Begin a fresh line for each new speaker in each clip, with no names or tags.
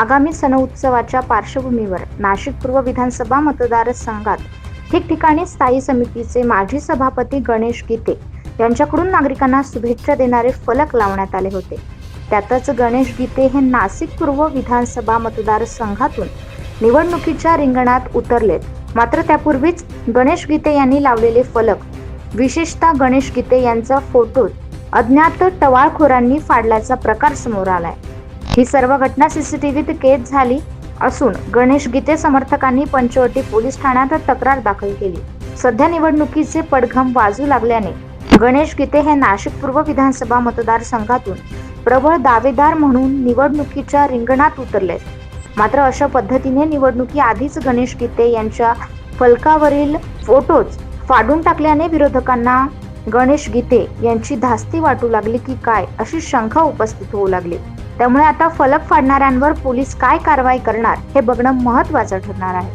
आगामी सण उत्सवाच्या पार्श्वभूमीवर नाशिक पूर्व विधानसभा मतदारसंघात ठिकठिकाणी स्थायी समितीचे माजी सभापती गणेश गीते यांच्याकडून नागरिकांना शुभेच्छा देणारे फलक लावण्यात आले होते. त्यातच गणेश गीते हे नाशिक पूर्व विधानसभा मतदारसंघातून निवडणुकीच्या रिंगणात उतरलेत. मात्र त्यापूर्वीच गणेश गीते यांनी लावलेले फलक विशेषतः गणेश गीते यांचा फोटो अज्ञात टवाळखोरांनी फाडल्याचा प्रकार समोर आलाय. ही सर्व घटना सीसीटीव्हीत कैद झाली असून गणेश गीते समर्थकांनी पंचवटी पोलीस ठाण्यात तक्रार दाखल केली. सध्या निवडणुकीचे पडघम वाजू लागल्याने गणेश गीते हे नाशिक पूर्व विधानसभा मतदारसंघातून प्रबळ दावेदार म्हणून निवडणुकीच्या रिंगणात उतरले. मात्र अशा पद्धतीने निवडणुकी आधीच गणेश गीते यांच्या फलकावरील फोटोज फाडून टाकल्याने विरोधकांना गणेश गीते यांची धास्ती वाटू लागली की काय अशी शंका उपस्थित होऊ लागली. त्यामुळे आता फलक फाडणाऱ्यांवर पोलीस काय कारवाई करणार हे बघणं महत्वाचं ठरणार आहे.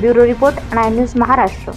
Bureau report nine news Maharashtra.